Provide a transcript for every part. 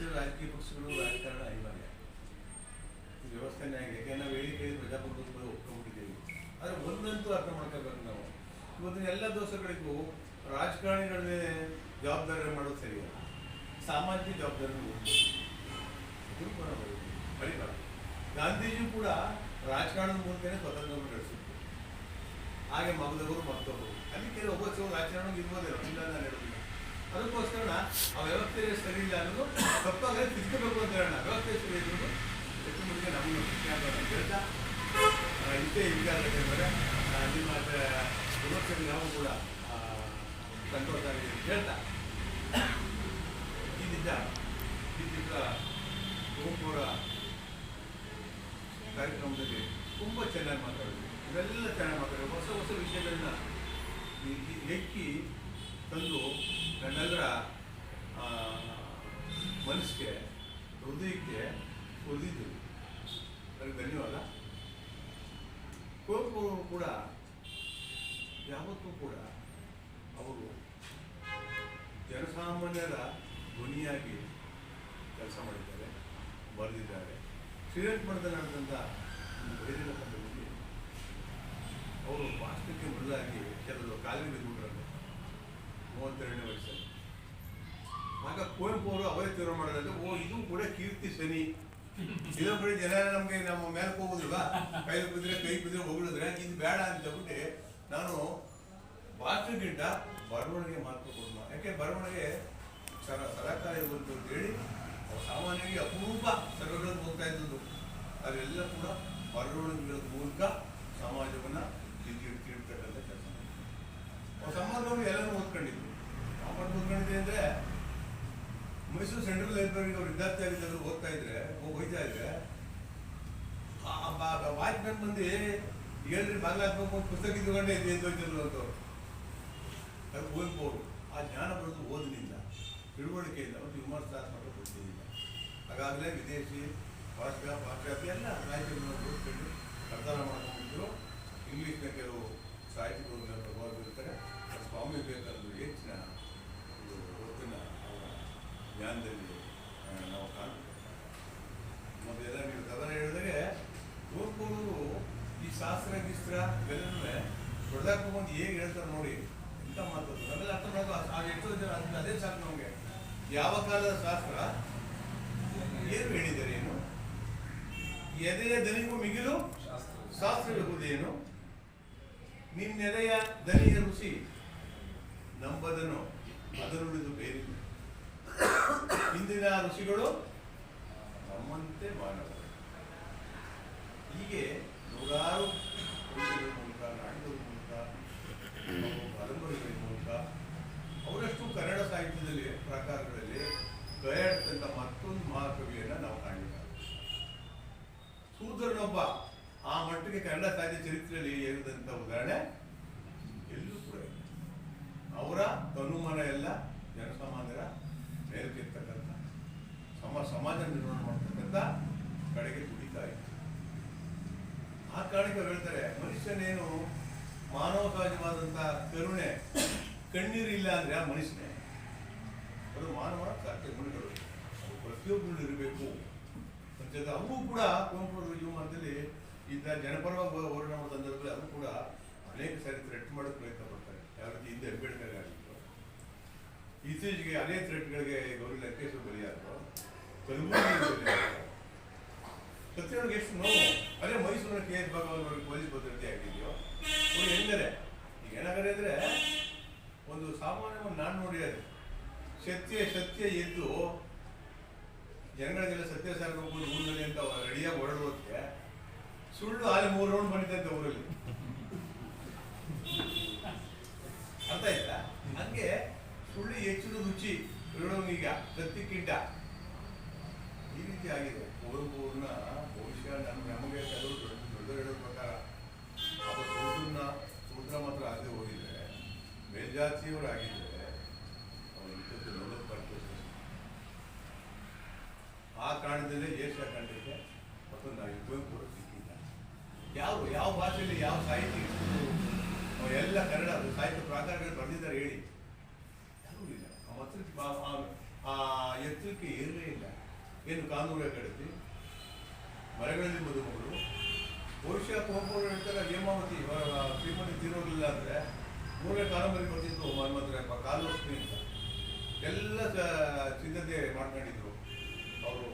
ಪಕ್ಷದ ರಾಜಕೀಯ ಪಕ್ಷಗಳು ರಾಜಕಾರಣ ಅನಿವಾರ್ಯ. ಈ ವ್ಯವಸ್ಥೆನೇ ಆಗಿದೆ ಯಾಕೆ ನಾವು ಹೇಳಿಕೆಯಲ್ಲಿ ಪ್ರಜಾಪ್ರಭುತ್ವ ಒಪ್ಕೊಂಡ್ಬಿಟ್ಟಿದ್ದೀವಿ. ಆದ್ರೆ ಒಂದಂತೂ ಅರ್ಥ ಮಾಡ್ಕೋಬೇಕು ನಾವು. ಇವತ್ತಿನ ಎಲ್ಲ ದೋಷಗಳಿಗೂ ರಾಜಕಾರಣಿಗಳನ್ನೇ ಜವಾಬ್ದಾರಿ ಮಾಡೋದು ಸರಿಯಲ್ಲ. ಸಾಮಾಜಿಕ ಜವಾಬ್ದಾರಿ ಬರೀಬಾರ್ದು. ಗಾಂಧೀಜಿ ಕೂಡ ರಾಜಕಾರಣದ ಮೂಲಕನೇ ಸ್ವತಂತ್ರವನ್ನು ನಡೆಸಿದ್ರು. ಹಾಗೆ ಮಗದವರು ಮತ್ತೊಬ್ಬರು. ಅಲ್ಲಿ ಕೆಲವು ಒಬ್ಬ ರಾಜಕಾರಣ ಇರ್ಬೋದೇ ಇಲ್ಲ. ನಾನು ಹೇಳೋದು ಅದಕ್ಕೋಸ್ಕರ ಆ ವ್ಯವಸ್ಥೆ ಸರಿ ಇಲ್ಲ ಅನ್ನೋದು ತಪ್ಪಾಗಲೇ ತಿದ್ಕೋಬೇಕು ಅಂತ ಹೇಳೋಣ. ವ್ಯವಸ್ಥೆ ಸರಿ ಇರೋದು ಹೆಚ್ಚು ಮುಂದೆ ನಮ್ಮನ್ನು ಹೇಳ್ತಾ ಇಂತೆ ಮೇಲೆ ನಿಮ್ಮ ವಿಮರ್ಶೆಗೆ ನಾವು ಕೂಡ ಸಂತೋಷ ಆಗಿದೆ ಅಂತ ಹೇಳ್ತಾ. ಈ ದಿವಸ ಕುವೆಂಪುರ ಕಾರ್ಯಕ್ರಮದಲ್ಲಿ ತುಂಬ ಚೆನ್ನಾಗಿ ಮಾತಾಡೋದು ಇವೆಲ್ಲ ಚೆನ್ನಾಗಿ ಮಾತಾಡಿದ್ವಿ ಹೊಸ ಹೊಸ ವಿಷಯಗಳನ್ನ ಹೆಕ್ಕಿ ತಂದು ಆ, ಮನಸ್ಸಿಗೆ ಹೃದಯಕ್ಕೆ ಹೊಲಿದ್ರು ಅದಕ್ಕೆ ಧನ್ಯವಾದ. ಕುವೆಂಪು ಕೂಡ ಯಾವತ್ತೂ ಕೂಡ ಅವರು ಜನಸಾಮಾನ್ಯರ ಧ್ವನಿಯಾಗಿ ಕೆಲಸ ಮಾಡಿದ್ದಾರೆ ಬರೆದಿದ್ದಾರೆ. ಶ್ರೀರಂಗಪಟ್ಟಣದಲ್ಲಿ ನಡೆದಂಥ ಒಂದು ಬಹಿರಂಗ ಸಂದರ್ಭದಲ್ಲಿ ಅವರು ಭಾಷಣಕ್ಕೆ ಮೃದಾಗಿ ಕೆಲವು ಕಾಲಿಗೆ ಬಿದ್ದುಬಿಟ್ರಂತೆ ಮೂವತ್ತೆರಡನೇ ವಯಸ್ಸಲ್ಲಿ. ಆಗ ಕುವೆಂಪು ಅವರು ಅವರೇ ತೀರ್ಮಾನ ಮಾಡಿದ್ರೆ ಓ, ಇದು ಕೂಡ ಕೀರ್ತಿ ಶನಿ ಇದೊಬ್ಬರು ಜನ ನಮಗೆ ನಮ್ಮ ಮೇಲೆ ಹೋಗೋದಿಲ್ಲ ಕೈ ಬಿದ್ರೆ ಕೈ ಬಿದ್ರೆ ಹೊಗಳಿದ್ರೆ ಇದು ಬೇಡ ಅಂತ ಹೇಳ್ಬಿಟ್ಟು ನಾನು ಭಾಷೆಗಿಂತ ಬರವಣಿಗೆ ಮಾತು ಕೊಡೋಣ ಯಾಕೆ ಬರವಣಿಗೆ ಸರ ಸರಕಾರ ಬಂತು ಅಂತೇಳಿ ಸಾಮಾನ್ಯವಾಗಿ ಅಪರೂಪ ಸಭೆಗಳನ್ನು ಹೋಗ್ತಾ ಇದ್ದದ್ದು. ಅದೆಲ್ಲ ಕೂಡ ಬರವಣಿಗೆಗಳ ಮೂಲಕ ಸಮಾಜವನ್ನ ತಿರುಗಿರ್ತಕ್ಕಂಥ ಕೆಲಸ. ಸಮಾಜವನ್ನು ಎಲ್ಲರೂ ಓದ್ಕೊಂಡಿದ್ರು ಸಾಮಾನ್ಯ ಓದ್ಕೊಂಡಿದ್ದೆ ಅಂದ್ರೆ, ಮೈಸೂರು ಸೆಂಟ್ರಲ್ ಲೈಬ್ರರಿ ಅವ್ರು ವಿದ್ಯಾರ್ಥಿ ಆಗಿದ್ದರು ಓದ್ತಾ ಇದ್ರೆ ಹೋಗ್ತಾ ಇದ್ರೆ ವಾಚ್ಮ್ಯಾನ್ ಬಂದು ಹೇಳ್ರಿ ಬಾಗಿಲು ಹಾಕ್ಬೇಕು ಪುಸ್ತಕ ಇದ್ಕೊಂಡೆ ಇದೆ ಹೋಯ್ತಿದ್ರು ಅಂತ ಅದು ಓದ್ಬೋದು. ಆ ಜ್ಞಾನ ಬರೋದು ಓದಿನಿಂದ ತಿಳುವಳಿಕೆಯಿಂದ ಮತ್ತು ವಿಮರ್ಶಾತ್ಮಕ ಬುದ್ಧಿಯಿಂದ ಹಾಗಾಗಲೇ ವಿದೇಶಿ, ಭಾಷಾ ಪಾಶ್ಚಾತ್ಯ ಎಲ್ಲ ಸಾಹಿತ್ಯಗಳನ್ನು ಓದ್ಕೊಂಡು ನಿರ್ಧಾರ ಮಾಡ್ಕೊಂಡಿದ್ರು ಇಂಗ್ಲೀಷ್ನ ಕೆಲವು ಸಾಹಿತಿಗಳು ಪ್ರಭಾವ ಬೀರುತ್ತಾರೆ ಸ್ವಾಮಿ ವಿವೇಕಾನಂದರು ಹೆಚ್ಚಿನ ಒಂದು ಜ್ಞಾನದಲ್ಲಿ ಆ, ನಾವು ಕಾಣ್ತೇವೆ ಮತ್ತೆ ಎಲ್ಲ ನೀವು ಕದನ ಕುವೆಂಪು ಅವರು ಈ ಶಾಸ್ತ್ರ ಗಿಸ್ತ್ರ ಇವೆಲ್ಲನೂ ಹೊಡೆದಾಕ ಬಂದು ಹೇಗೆ ಹೇಳ್ತಾರೆ ನೋಡಿ ಎಂತ ಮಾತು ಆಮೇಲೆ ಅರ್ಥ ಮಾಡೋ ಆ ಎಷ್ಟೋ ಜನ ಅದ್- ಸಾಕು ನಮಗೆ. ಯಾವ ಕಾಲದ ಶಾಸ್ತ್ರ? ಏನು ಹೇಳಿದ್ದಾರೆ ಏನು? ಎದೆಯ ದನಿಗೂ ಮಿಗಿಲು ಶಾಸ್ತ್ರವಿರುವುದೇನು ನಿನ್ನೆದೆಯ ದನಿಯ ರುಚಿ ನಂಬದನು ಅದರುಳಿದು ಬೇರಿಲ್ಲ ಹಿಂದಿನ ಋಷಿಗಳು ನಮ್ಮಂತೆ ಮಾನವರು ಹೀಗೆ ನೂರಾರು ಮೂಲಕ, ನಾಡಿನ ಮೂಲಕ ಕಾದಂಬರಿಗಳ ಮೂಲಕ, ಅವರಷ್ಟು ಕನ್ನಡ ಸಾಹಿತ್ಯದಲ್ಲಿ ಪ್ರಕಾರಗಳಲ್ಲಿ ಕೈಯಾಡ್ತಕ್ಕಂಥ ಮತ್ತೊಂದು ಮಹಾಕವಿಯನ್ನು ನಾವು ಕಾಣಬೇಕಾಗುತ್ತೆ ಸೂದರನೊಬ್ಬ ಆ ಮಟ್ಟಿಗೆ ಕನ್ನಡ ಸಾಹಿತ್ಯ ಚರಿತ್ರೆಯಲ್ಲಿ ಏರಿದಂಥ ಉದಾಹರಣೆ ಎಲ್ಲೂ ಕೂಡ ಅವರ ತನುಮನ ಎಲ್ಲ ಜನಸಾಮಾನ್ಯರ ಸಮ ಸಮಾಜ ನಿರ್ಮಾಣ ಮಾಡ್ತಕ್ಕಂಥ ಕಡೆಗೆ ದುಡಿತಾ ಇತ್ತು ಆ ಕಾರಣಕ್ಕೆ ಹೇಳ್ತಾರೆ, ಮನುಷ್ಯನೇನು ಮಾನವ ಸಹಜವಾದಂಥ ಕರುಣೆ ಕಣ್ಣೀರಿಲ್ಲ ಅಂದ್ರೆ ಆ ಮನುಷ್ಯನೇ? ಅದು ಮಾನವ ಸಾಧ್ಯ ಗುಣಗಳು. ಅದು ಪ್ರತಿಯೊಬ್ಬರು ಇರಬೇಕು. ಜೊತೆ ಅವು ಕೂಡ ಕುವೆಂಪು ಅವರ ಜೀವಮಾನದಲ್ಲಿ ಇದ್ದ ಜನಪರವಾಗಿ ಹೋರಾಟ ಸಂದರ್ಭದಲ್ಲಿ ಅವರು ಕೂಡ ಅನೇಕ ಸಾರಿ ಥ್ರೆಟ್ ಮಾಡೋಕ್ಕೆ ಪ್ರಯತ್ನ ಪಡ್ತಾರೆ. ಯಾವ ರೀತಿ ಹಿಂದೆ ಅಂಬೇಡ್ಕರ್ ಆಗಿತ್ತು ಇತ್ತೀಚೆಗೆ ಅನೇಕ ಥ್ರೆಟ್ಗಳಿಗೆ ಗೌರಿ ಲಂಕೇಶ್ವರ ಬಲಿಯಾದರು ಕಲಬುರಗಿ ಸತ್ಯನೊಳಗೆ ಎಷ್ಟು ನೋವು. ಅದೇ ಮೈಸೂರಿನ ಕೆ ಎಸ್ ಭಗವಾನ್ ಅವರಿಗೆ ಪೊಲೀಸ್ ಭದ್ರತೆ ಆಗಿದೆಯೋ, ಅವ್ರು ಹೆಂಗರೆ ಈಗ ಏನಾಗರೆ ಅಂದರೆ ಒಂದು ಸಾಮಾನ್ಯವಾಗಿ ನಾನು ನೋಡಿ ಅದು. ಸತ್ಯ ಸತ್ಯ ಎದ್ದು ಜನಗಳಿಗೆಲ್ಲ ಸತ್ಯ ಸಾರ್ಬೇಕು ಊರಿನಲ್ಲಿ ಅಂತ ರೆಡಿಯಾಗಿ ಹೊರಡುವುದಕ್ಕೆ ಸುಳ್ಳು ಅಲ್ಲಿ ಮೂರು ರೌಂಡ್ ಬಂದಿದ್ದಂತೆ ಊರಲ್ಲಿ. ಅರ್ಥ ಆಯ್ತಾ? ಹಂಗೆ ಸುಳ್ಳು ಹೆಚ್ಚಿನ ರುಚಿ ಈಗ ಸತ್ಯಕ್ಕಿಂತ. ರೀತಿ ಆಗಿದೆ ಕುವೆಂಪುರನ್ನ ಬಹುಶಃ ನಮ್ಮ ನಮಗೆ ಕೆಲವು ದೊಡ್ಡ ಹೇಳೋ ಪ್ರಕಾರ ಅದು ಸೂತ್ರನ ಸೂತ್ರ ಮಾತ್ರ ಆಗದೆ ಹೋಗಿದ್ರೆ ಮೇಲ್ಜಾತಿಯವರು ಆಗಿದ್ರೆ ಅವರು ಇಪ್ಪತ್ತು ನಲವತ್ತು ಪರ್ಸೆಂಟ್ ಆ ಕಾರಣದಲ್ಲೇ ಏಷ್ಯಾ ಖಂಡಕ್ಕೆ ಮತ್ತೊಂದು ಕುವೆಂಪು ಅವರು ಸಿಕ್ಕಿಲ್ಲ ಯಾವ ಯಾವ ಭಾಷೆಯಲ್ಲಿ ಯಾವ ಸಾಹಿತ್ಯ ಎಲ್ಲ ಕನ್ನಡ ಸಾಹಿತ್ಯ ಪ್ರಾಕಾರಗಳು ಬಂದಿದ್ದಾರೆ ಹೇಳಿ ಯಾರೂ ಇಲ್ಲ ಆ ಎತ್ತರಕ್ಕೆ ಏನೇ ಇಲ್ಲ ಏನು ಕಾನೂರ ಕಡಿತಿ ಮರಗಳಲ್ಲಿ ಮದುಮಗಳು. ಕುವೆಂಪು ಅವರು ಹೇಳ್ತಾರೆ, ಹೇಮಾವತಿ ಶ್ರೀಮತಿ ತೀರೋಗಿಲ್ಲ ಅಂದರೆ ಮೂರನೇ ಕಾದಂಬರಿ ಬರ್ತಿತ್ತು ಮನ್ಮಂತ್ರ ಕಾಲೋಷ್ಣಿ ಅಂತ. ಎಲ್ಲ ಸಿದ್ಧತೆ ಮಾಡ್ಕೊಂಡಿದ್ರು. ಅವರು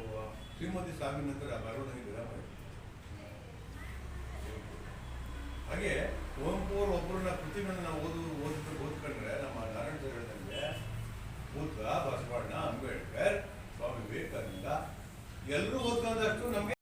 ಶ್ರೀಮತಿ ಸಾವಿನ ನಂತರ ಬರವಣಿಗೆ ವಿರಾಮ. ಹಾಗೆ ಕುವೆಂಪು ಅವರು ಒಬ್ಬರನ್ನ ಕೃತಿಗಳನ್ನ ನಾವು ಓದು, ಓದಿದ್ರೆ, ಓದ್ಕೊಂಡ್ರೆ ನಮ್ಮ ನಾರಾಯಣ ಹೇಳ್ದಂಗೆ ಬುದ್ಧ ಬಸವಣ್ಣ ಅಂಬೇಡ್ಕರ್ ಬೇಕಾಗಿಲ್ಲ. ಎಲ್ಲರೂ ಓದ್ಕೊಂಡಷ್ಟು ನಮಗೆ